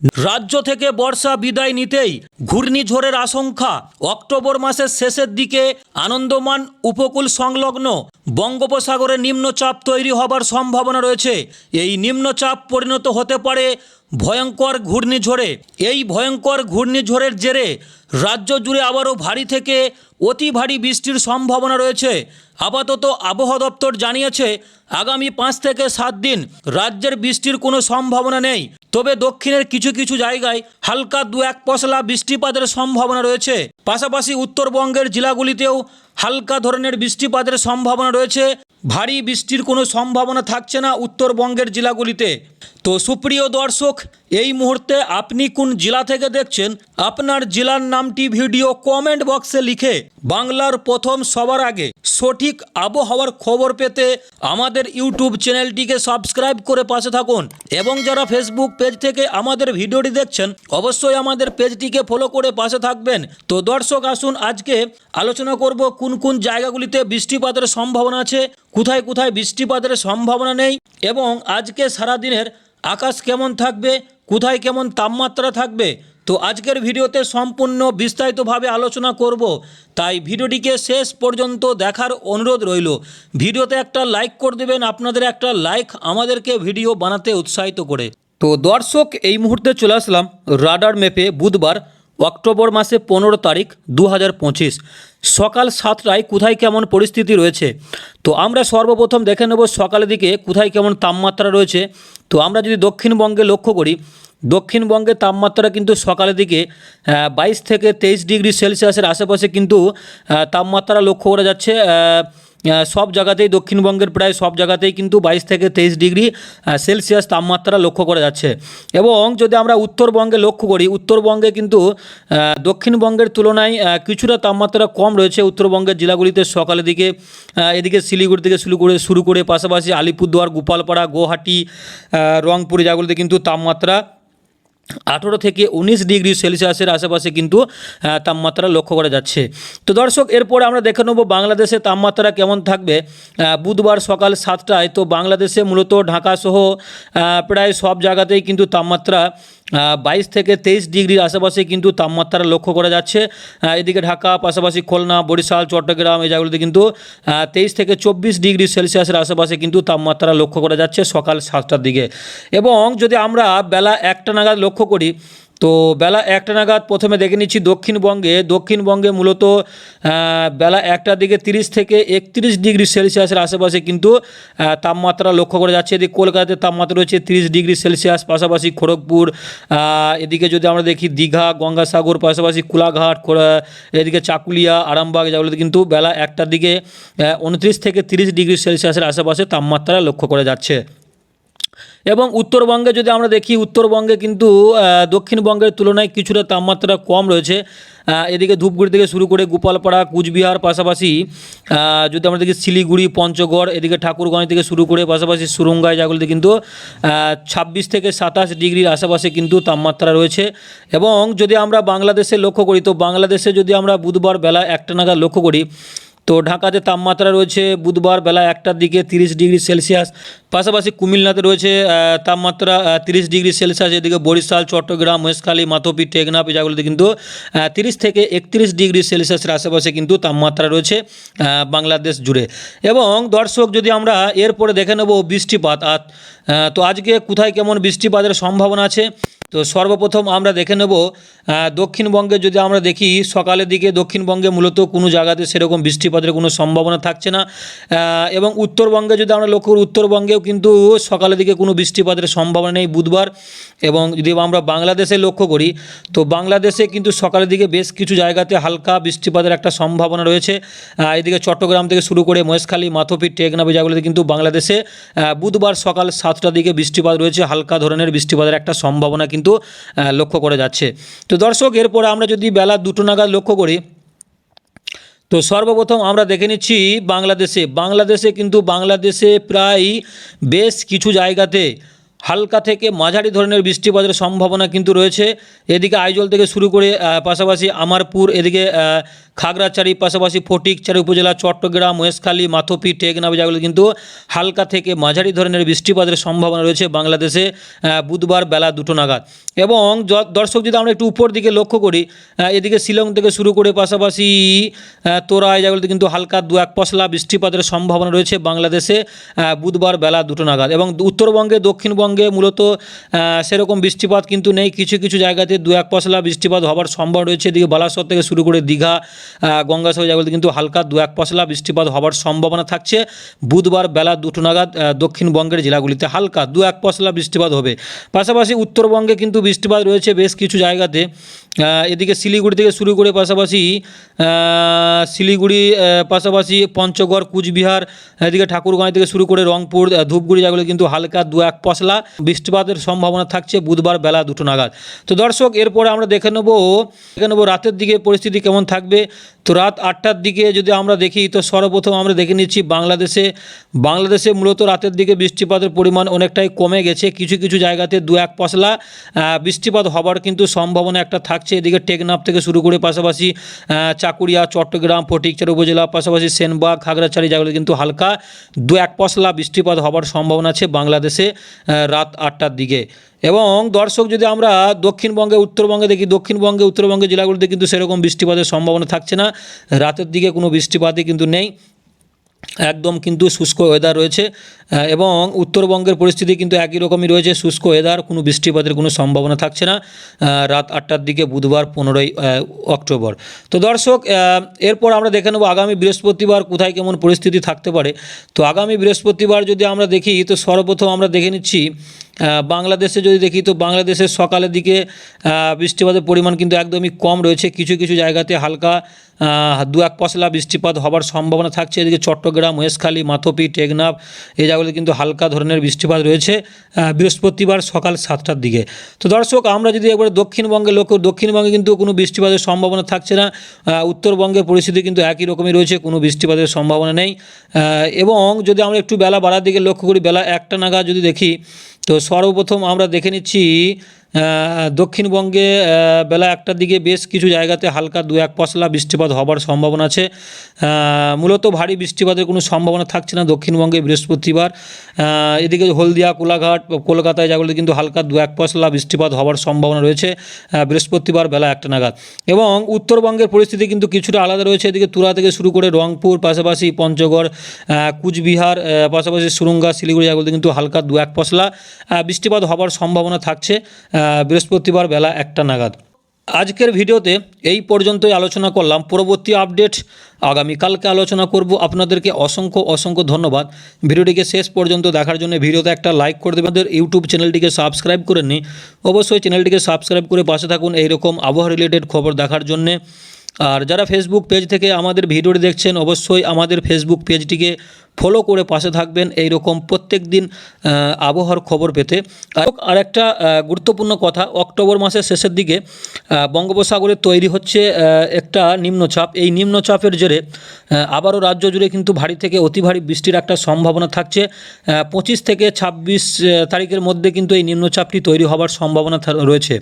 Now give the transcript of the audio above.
রাজ্য থেকে বর্ষা বিদায় নিতেই ঘূর্ণিঝড়ের আশঙ্কা। অক্টোবর মাসের শেষের দিকে আনন্দমান উপকূল সংলগ্ন বঙ্গোপসাগরে নিম্নচাপ তৈরি হবার সম্ভাবনা রয়েছে। এই নিম্নচাপ পরিণত হতে পারে ভয়ঙ্কর ঘূর্ণিঝড়ে। এই ভয়ঙ্কর ঘূর্ণিঝড়ের জেরে রাজ্য জুড়ে আবারও ভারী থেকে অতি ভারী বৃষ্টির সম্ভাবনা রয়েছে। আপাতত আবহাওয়া দপ্তর জানিয়েছে, আগামী পাঁচ থেকে সাত দিন রাজ্যের বৃষ্টির কোনো সম্ভাবনা নেই। তবে দক্ষিণের কিছু কিছু জায়গায় হালকা দু এক পশলা বৃষ্টিপাতের সম্ভাবনা রয়েছে। পাশাপাশি উত্তরবঙ্গের জেলাগুলিতেও হালকা ধরনের বৃষ্টিপাতের সম্ভাবনা রয়েছে। ভারী বৃষ্টির কোনো সম্ভাবনা থাকছে না উত্তরবঙ্গের জেলাগুলিতে। তো সুপ্রিয় দর্শক, এই মুহূর্তে আপনি কোন জেলা থেকে দেখছেন, আপনার জেলার নামটি ভিডিও কমেন্ট বক্সে লিখে বাংলার প্রথম সবার আগে সঠিক আবহাওয়ার খবর পেতে আমাদের ইউটিউব চ্যানেলটিকে সাবস্ক্রাইব করে পাশে থাকুন এবং যারা ফেসবুক পেজ থেকে আমাদের ভিডিওটি দেখছেন, অবশ্যই আমাদের পেজটিকে ফলো করে পাশে থাকবেন। তো দর্শক, আসুন আজকে আলোচনা করব কোন কোন জায়গাগুলিতে বৃষ্টিপাতের সম্ভাবনা আছে, কোথায় কোথায় বৃষ্টিপাতের সম্ভাবনা নেই এবং আজকে সারাদিনের আকাশ কেমন থাকবে? কোথায় কেমন তাপমাত্রা থাকবে? তো আজকের ভিডিওতে সম্পূর্ণ বিস্তারিতভাবে আলোচনা করব। তাই ভিডিওটিকে শেষ পর্যন্ত দেখার অনুরোধ রইল। ভিডিওতে একটা লাইক করে দেবেন, আপনাদের একটা লাইক আমাদেরকে ভিডিও বানাতে উৎসাহিত করে। তো দর্শক, এই মুহূর্তে চলে আসলাম রাডার ম্যাপে বুধবার। অক্টোবর মাসে পনেরো তারিখ দু হাজার পঁচিশ। সকাল সাতটায় কোথায় কেমন পরিস্থিতি রয়েছে? তো আমরা সর্বপ্রথম দেখে নেব সকালের দিকে কোথায় কেমন তাপমাত্রা রয়েছে। তো আমরা যদি দক্ষিণবঙ্গে লক্ষ্য করি, দক্ষিণবঙ্গে তাপমাত্রা কিন্তু সকালের দিকে বাইশ থেকে তেইশ ডিগ্রি সেলসিয়াসের আশেপাশে কিন্তু তাপমাত্রা লক্ষ্য করা যাচ্ছে সব জায়গাতেই দক্ষিণবঙ্গের প্রায় সব জায়গাতেই কিন্তু বাইশ থেকে তেইশ ডিগ্রি সেলসিয়াস তাপমাত্রা লক্ষ্য করা যাচ্ছে। এবং যদি আমরা উত্তরবঙ্গে লক্ষ্য করি, উত্তরবঙ্গে কিন্তু দক্ষিণবঙ্গের তুলনায় কিছুটা তাপমাত্রা কম রয়েছে উত্তরবঙ্গের জেলাগুলিতে সকালের দিকে। এদিকে শিলিগুড়ি থেকে শুরু করে শুরু করে পাশাপাশি আলিপুরদুয়ার, গোপালপাড়া, গুয়াহাটি রংপুর জায়গাগুলিতে কিন্তু তাপমাত্রা আঠেরো থেকে উনিশ ডিগ্রি সেলসিয়াসের আশেপাশে কিন্তু তাপমাত্রা লক্ষ্য করা যাচ্ছে। তো দর্শক, এরপরে আমরা দেখে নেব বাংলাদেশে তাপমাত্রা কেমন থাকবে। বুধবার সকাল সাতটায় তো বাংলাদেশে মূলত ঢাকাসহ প্রায় সব জায়গাতেই কিন্তু তাপমাত্রা বাইশ থেকে তেইশ ডিগ্রির আশেপাশে কিন্তু তাপমাত্রা লক্ষ্য করা যাচ্ছে। এদিকে ঢাকা, পাশাপাশি খুলনা, বরিশাল, চট্টগ্রাম এই জায়গাগুলিতে কিন্তু তেইশ থেকে চব্বিশ ডিগ্রি সেলসিয়াসের আশেপাশে কিন্তু তাপমাত্রা লক্ষ্য করা যাচ্ছে সকাল সাতটার দিকে। এবং যদি আমরা বেলা একটা নাগাদ লক্ষ্য করি তো বেলা একটা নাগাদ প্রথমে দেখে নিচ্ছি দক্ষিণবঙ্গে দক্ষিণবঙ্গে মূলত বেলা একটার দিকে তিরিশ থেকে একত্রিশ ডিগ্রি সেলসিয়াসের আশেপাশে কিন্তু তাপমাত্রা লক্ষ্য করা যাচ্ছে। এদিকে কলকাতাতে তাপমাত্রা রয়েছে তিরিশ ডিগ্রি সেলসিয়াস, পাশাপাশি খড়গপুর এদিকে যদি আমরা দেখি দীঘা, গঙ্গাসাগর, পাশাপাশি কোলাঘাট এদিকে চাকুলিয়া, আরামবাগ যেগুলোতে কিন্তু বেলা একটার দিকে উনত্রিশ থেকে তিরিশ ডিগ্রি সেলসিয়াসের আশেপাশে তাপমাত্রা লক্ষ্য করা যাচ্ছে। এবং উত্তরবঙ্গে যদি আমরা দেখি, উত্তরবঙ্গে কিন্তু দক্ষিণবঙ্গের তুলনায় কিছুটা তাপমাত্রা কম রয়েছে। এদিকে ধূপগুড়ি থেকে শুরু করে গোপালপাড়া, কুচবিহার পাশাপাশি যদি আমরা দেখি শিলিগুড়ি, পঞ্চগড়, এদিকে ঠাকুরগঞ্জ থেকে শুরু করে পাশাপাশি সুরঙ্গায় জায়গাগুলিতে কিন্তু ছাব্বিশ থেকে সাতাশ ডিগ্রির আশেপাশে কিন্তু তাপমাত্রা রয়েছে। এবং যদি আমরা বাংলাদেশে লক্ষ্য করি, তো বাংলাদেশে যদি আমরা বুধবার বেলা একটা নাগাদ লক্ষ্য করি তো ঢাকাতে তাপমাত্রা রয়েছে বুধবার বেলা একটার দিকে তিরিশ ডিগ্রি সেলসিয়াস, পাশাপাশি কুমিল্লাতে রয়েছে তাপমাত্রা তিরিশ ডিগ্রি সেলসিয়াস। এদিকে বরিশাল, চট্টগ্রাম মহেশখালী মাথপি টেকনাফ এই কিন্তু তিরিশ থেকে একত্রিশ ডিগ্রি সেলসিয়াসের আশেপাশে কিন্তু তাপমাত্রা রয়েছে বাংলাদেশ জুড়ে। এবং দর্শক, যদি আমরা এরপরে দেখে নেব বৃষ্টিপাত আর তো আজকে কোথায় কেমন বৃষ্টিপাতের সম্ভাবনা আছে? তো সর্বপ্রথম আমরা দেখে নেব দক্ষিণবঙ্গে যদি আমরা দেখি, সকালের দিকে দক্ষিণবঙ্গে মূলত কোনো জায়গাতে সেরকম বৃষ্টিপাতের কোনো সম্ভাবনা থাকছে না এবং উত্তরবঙ্গে যদি আমরা লক্ষ্য করি, উত্তরবঙ্গেও কিন্তু সকালের দিকে কোনো বৃষ্টিপাতের সম্ভাবনা নেই বুধবার, এবং যদি আমরা বাংলাদেশে লক্ষ্য করি, তো বাংলাদেশে কিন্তু সকালের দিকে বেশ কিছু জায়গাতে হালকা বৃষ্টিপাতের একটা সম্ভাবনা রয়েছে এদিকে চট্টগ্রাম থেকে শুরু করে মহেশখালী মাথপি টেকনাফ জায়গাগুলিতে কিন্তু বাংলাদেশে বুধবার সকাল সাতটার দিকে বৃষ্টিপাত রয়েছে, হালকা ধরনের বৃষ্টিপাতের একটা সম্ভাবনা কিন্তু আহ, লক্ষ্য করা যাচ্ছে। তো দর্শক এরপরে আমরা যদি বেলা দুটো নাগাদ লক্ষ্য করি তো সর্বপ্রথম আমরা দেখে নিচ্ছি বাংলাদেশে। বাংলাদেশে কিন্তু বাংলাদেশে প্রায় বেশ কিছু জায়গাতে হালকা থেকে মাঝারি ধরনের বৃষ্টিপাতের সম্ভাবনা কিন্তু রয়েছে। এদিকে আইজল থেকে শুরু করে পাশাপাশি আমারপুর, এদিকে খাগড়াছড়ি, পাশাপাশি ফটিকছড়ি উপজেলা, চট্টগ্রাম মহেশখালী মাথপি টেকনাফ জায়গাগুলো কিন্তু হালকা থেকে মাঝারি ধরনের বৃষ্টিপাতের সম্ভাবনা রয়েছে বাংলাদেশে বুধবার বেলা দুটো নাগাদ। এবং দর্শক যদি আমরা একটু উপর দিকে লক্ষ্য করি এদিকে শিলং থেকে শুরু করে, পাশাপাশি তোরা এই জায়গাগুলোতে কিন্তু হালকা দু এক পশলা বৃষ্টিপাতের সম্ভাবনা রয়েছে বাংলাদেশে বুধবার বেলা দুটো নাগাদ। এবং উত্তরবঙ্গে, দক্ষিণবঙ্গে মূলত সেরকম বৃষ্টিপাত কিন্তু নেই। কিছু কিছু জায়গাতে দু এক পশলা বৃষ্টিপাত হবার সম্ভব রয়েছে। এদিকে বালাসর থেকে শুরু করে দীঘা গঙ্গাসাগর জায়গাগুলোতে কিন্তু হালকা দু এক পশলা বৃষ্টিপাত হবার সম্ভাবনা থাকছে। বুধবার বেলা দুটো নাগাদ দক্ষিণবঙ্গের জেলাগুলিতে হালকা দু এক পশলা বৃষ্টিপাত হবে। পাশাপাশি উত্তরবঙ্গে কিন্তু বৃষ্টিপাত রয়েছে বেশ কিছু জায়গাতে। এদিকে শিলিগুড়ি থেকে শুরু করে পাশাপাশি শিলিগুড়ি পাশাপাশি পঞ্চগড়, কুচবিহার, এদিকে ঠাকুরগাঁও থেকে শুরু করে রংপুর ধূপগুড়ি জায়গাগুলো কিন্তু হালকা দু এক পশলা। বৃষ্টিপাতের সম্ভাবনা থাকছে বুধবার বেলা দুটো নাগাদ। তো দর্শক, এরপরে আমরা দেখে নেব দেখে নেব রাতের দিকে পরিস্থিতি কেমন থাকবে। তো রাত আটটার দিকে যদি আমরা দেখি, তো সর্বপ্রথম আমরা দেখে নিচ্ছি বাংলাদেশে বাংলাদেশে মূলত রাতের দিকে বৃষ্টিপাতের পরিমাণ অনেকটাই কমে গেছে। কিছু কিছু জায়গাতে দু এক পশলা বৃষ্টিপাত হবার কিন্তু সম্ভাবনা একটা থাকছে। এদিকে টেকনাফ থেকে শুরু করে পাশাপাশি চাকুরিয়া, চট্টগ্রাম, ফটিকচার উপজেলা, পাশাপাশি সেনবাগ, খাগড়াছড়ি জায়গাগুলো কিন্তু হালকা দু এক পশলা বৃষ্টিপাত হবার সম্ভাবনা আছে বাংলাদেশে রাত আটটার দিকে। এবং দর্শক, যদি আমরা দক্ষিণবঙ্গে, উত্তরবঙ্গে দেখি, দক্ষিণবঙ্গে উত্তরবঙ্গে জেলাগুলিতে কিন্তু সেরকম বৃষ্টিপাতের সম্ভাবনা থাকছে না। রাতের দিকে কোনো বৃষ্টিপাতই কিন্তু নেই। একদম কিন্তু শুষ্ক ওয়েদার রয়েছে এবং উত্তরবঙ্গের পরিস্থিতি কিন্তু একই রকমই রয়েছে। শুষ্ক ওয়েদার কোনো বৃষ্টিপাতের কোনো সম্ভাবনা থাকছে না রাত আটটার দিকে বুধবার পনেরোই অক্টোবর। তো দর্শক এরপর আমরা দেখে নেব আগামী বৃহস্পতিবার কোথায় কেমন পরিস্থিতি থাকতে পারে। তো আগামী বৃহস্পতিবার যদি আমরা দেখি, তো সর্বপ্রথম আমরা দেখে নিচ্ছি বাংলাদেশে যদি দেখি, তো বাংলাদেশের সকালের দিকে বৃষ্টিপাতের পরিমাণ কিন্তু একদমই কম রয়েছে। কিছু কিছু জায়গাতে হালকা দু এক পশলা বৃষ্টিপাত হবার সম্ভাবনা থাকছে। এদিকে চট্টগ্রাম মহেশখালী মাথপি, টেকনাফ এই জায়গাগুলো কিন্তু হালকা ধরনের বৃষ্টিপাত রয়েছে বৃহস্পতিবার সকাল সাতটার দিকে। তো দর্শক, আমরা যদি একবার দক্ষিণবঙ্গে লক্ষ্য, দক্ষিণবঙ্গে কিন্তু কোনো বৃষ্টিপাতের সম্ভাবনা থাকছে না। উত্তরবঙ্গের পরিস্থিতি কিন্তু একই রকমই রয়েছে, কোনো বৃষ্টিপাতের সম্ভাবনা নেই। এবং যদি আমরা একটু বেলা বাড়ার দিকে লক্ষ্য করি, বেলা একটা নাগাদ যদি দেখি তো সর্বপ্রথম আমরা দেখে নিচ্ছি দক্ষিণবঙ্গে বেলা একটার দিকে বেশ কিছু জায়গাতে হালকা দু এক পশলা বৃষ্টিপাত হবার সম্ভাবনা আছে। মূলত ভারী বৃষ্টিপাতের কোনো সম্ভাবনা থাকছে না দক্ষিণবঙ্গে বৃহস্পতিবার। এদিকে হলদিয়া, কোলাঘাট, কলকাতায় যেগুলো কিন্তু হালকা দু এক পশলা বৃষ্টিপাত হওয়ার সম্ভাবনা রয়েছে বৃহস্পতিবার বেলা একটা নাগাদ। এবং উত্তরবঙ্গের পরিস্থিতি কিন্তু কিছুটা আলাদা রয়েছে। এদিকে তুরা থেকে শুরু করে রংপুর, পাশাপাশি পঞ্চগড় কুচবিহার পাশাপাশি সুরঙ্গা, শিলিগুড়ি জায়গাগুলোতে কিন্তু হালকা দু এক পশলা বৃষ্টিপাত হবার সম্ভাবনা থাকছে। বৃহস্পতিবার বেলা একটা নাগাদ। আজকের ভিডিওতে এই পর্যন্তই আলোচনা করলাম। পরবর্তী আপডেট আগামীকালকে আলোচনা করব। আপনাদেরকে অসংখ্য অসংখ্য ধন্যবাদ। ভিডিওটিকে শেষ পর্যন্ত দেখার জন্য ভিডিওতে একটা লাইক করে দেবেন। আমাদের ইউটিউব চ্যানেলটিকে সাবস্ক্রাইব করে নিই অবশ্যই চ্যানেলটিকে সাবস্ক্রাইব করে পাশে থাকুন এইরকম আবহাওয়া রিলেটেড খবর দেখার জন্যে। আর যারা ফেসবুক পেজ থেকে আমাদের ভিডিওটি দেখছেন, অবশ্যই আমাদের ফেসবুক পেজটিকে ফলো করে পাশে থাকবেন এই রকম প্রত্যেক দিন আবহাওয়ার খবর পেতে। আর একটা গুরুত্বপূর্ণ কথা, অক্টোবর মাসের শেষের দিকে বঙ্গোপসাগরে তৈরি হচ্ছে একটা নিম্নচাপ। এই নিম্নচাপের জেরে আবারও রাজ্য জুড়ে কিন্তু ভারী থেকে অতি ভারী বৃষ্টির একটা সম্ভাবনা থাকছে। পঁচিশ থেকে ছাব্বিশ তারিখের মধ্যে কিন্তু এই নিম্নচাপটি তৈরি হওয়ার সম্ভাবনা রয়েছে।